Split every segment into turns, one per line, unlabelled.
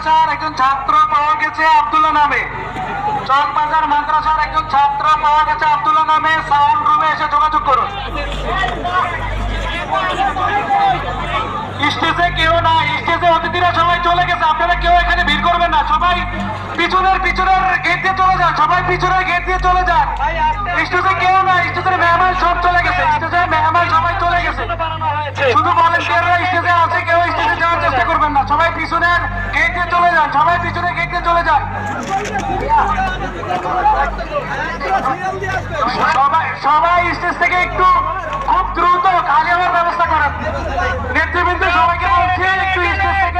মাদ্রাসার একজন ছাত্র পাওয়া গেছে আব্দুল্লাহ নামে। চকবাজার মাদ্রাসার একজন ছাত্র পাওয়া গেছে আব্দুল্লাহ নামে। সাউন্ড রুমে এসে যোগাযোগ করুন। স্টেজে কেউ না স্টেজে অতিথিরা সবাই চলে গেছে। আপনারা কেউ এখানে ভিড় করবেন না। সবাই পিছনের পিছনের গেট দিয়ে চলে যান। সবাই পিছনের গেট দিয়ে চলে যান। স্টেজে কেউ না স্টেজের মেহমান সব চলে গেছে। স্টেজের মেহমান সবাই চলে গেছে। শুধু ভলেন্টিয়াররা স্টেজে আছে, কেউ স্টেজে যাওয়ার চেষ্টা করবেন না। সবাই পিছনের যান, সবাই পিছনে গেট দিয়ে চলে যান। সবাই সবাই স্টেজ থেকে একটু খুব দ্রুত হওয়ার ব্যবস্থা করেন। নেতৃবৃন্দ সবাইকে বলছি, একটু স্টেজ থেকে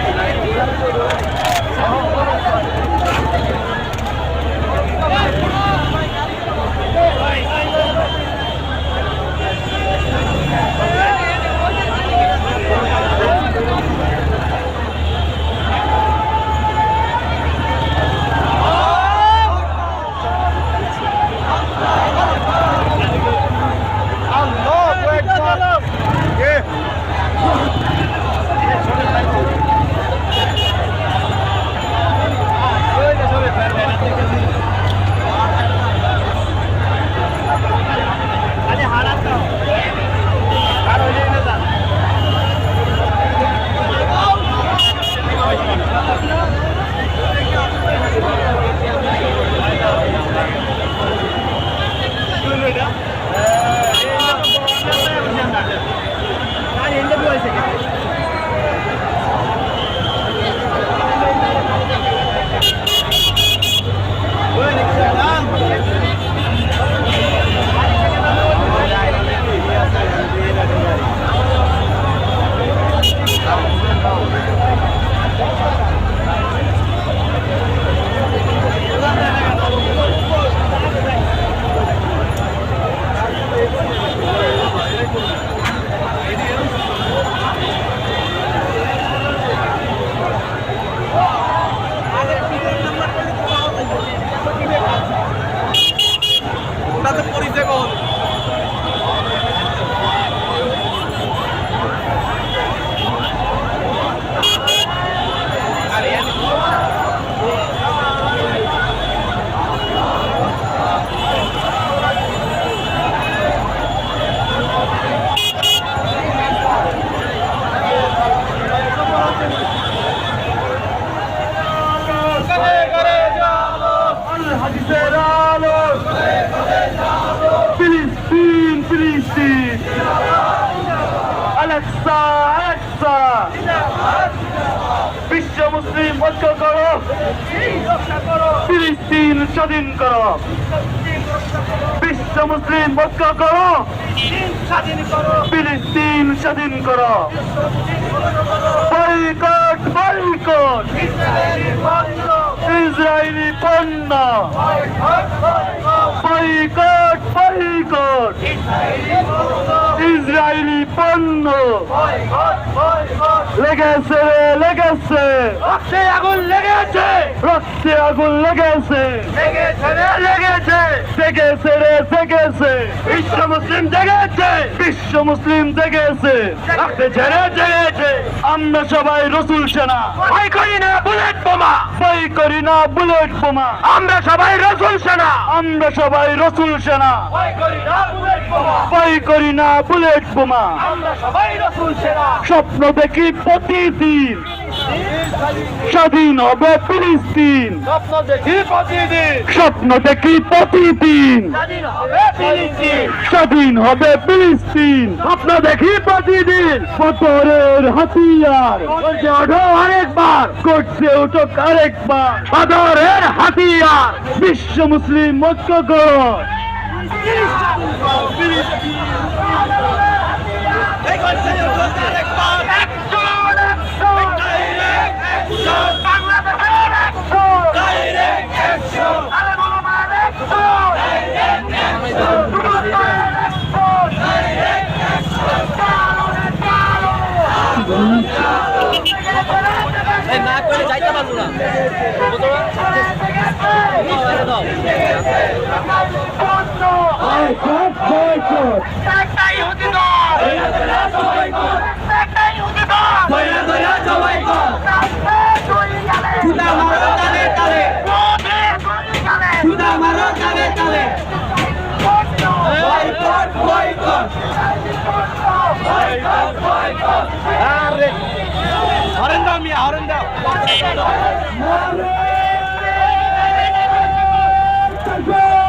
হাদিসের আলো ফিলিস্তিন ফিলিস্তিন আলেক্সা আলেক্সা বিশ্ব মুসলিম ঐক্য করো
ফিলিস্তিন স্বাধীন করো বিশ্ব মুসলিম ঐক্য করো ফিলিস্তিন স্বাধীন করো বয়কট বয়কট পণ্য বয়কট বয়কট ইসরায়েলি পণ্য। লেগেছে লেগেছে। আগুন লেগেছে। রক্তে আগুন লেগেছে। লেগেছে লেগেছে। রে জেগেছে বিশ্ব মুসলিম জেগেছে। বিশ্ব মুসলিম জেগেছে। রক্তে ঝেড়ে জেগেছে। আমরা সবাই রসুল সেনা। ভয় করি না বুলেট বোমা। ভয় করি না বুলেট বোমা। আমরা সবাই রসুল সেনা। আমরা সবাই রসুল সেনা। ভয় করি না বুলেট বোমা। স্বপ্ন দেখি প্রতিদিন স্বাধীন হবে ফিলিস্তিন
স্বপ্ন দেখি প্রতিদিন
স্বপ্ন দেখি প্রতিদিন।
স্বাধীন হবে ফিলিস্তিন। স্বপ্ন দেখি প্রতিদিন।
স্বাধীন হবে ফিলিস্তিন। স্বপ্ন দেখি প্রতিদিন। পতরের হাতিয়ার করছে ওঠো আরেকবার। করছে, ওঠো আরেকবার। সদরের হাতিয়ার, বিশ্ব মুসলিম ঐক্য
এই না করে যাইতে পারব না বুঝো না? দাও, এটা দাও।
বয়কট বয়কট
আরে হরেন দাও মিয়া হরেন দাও
জিন্দাবাদ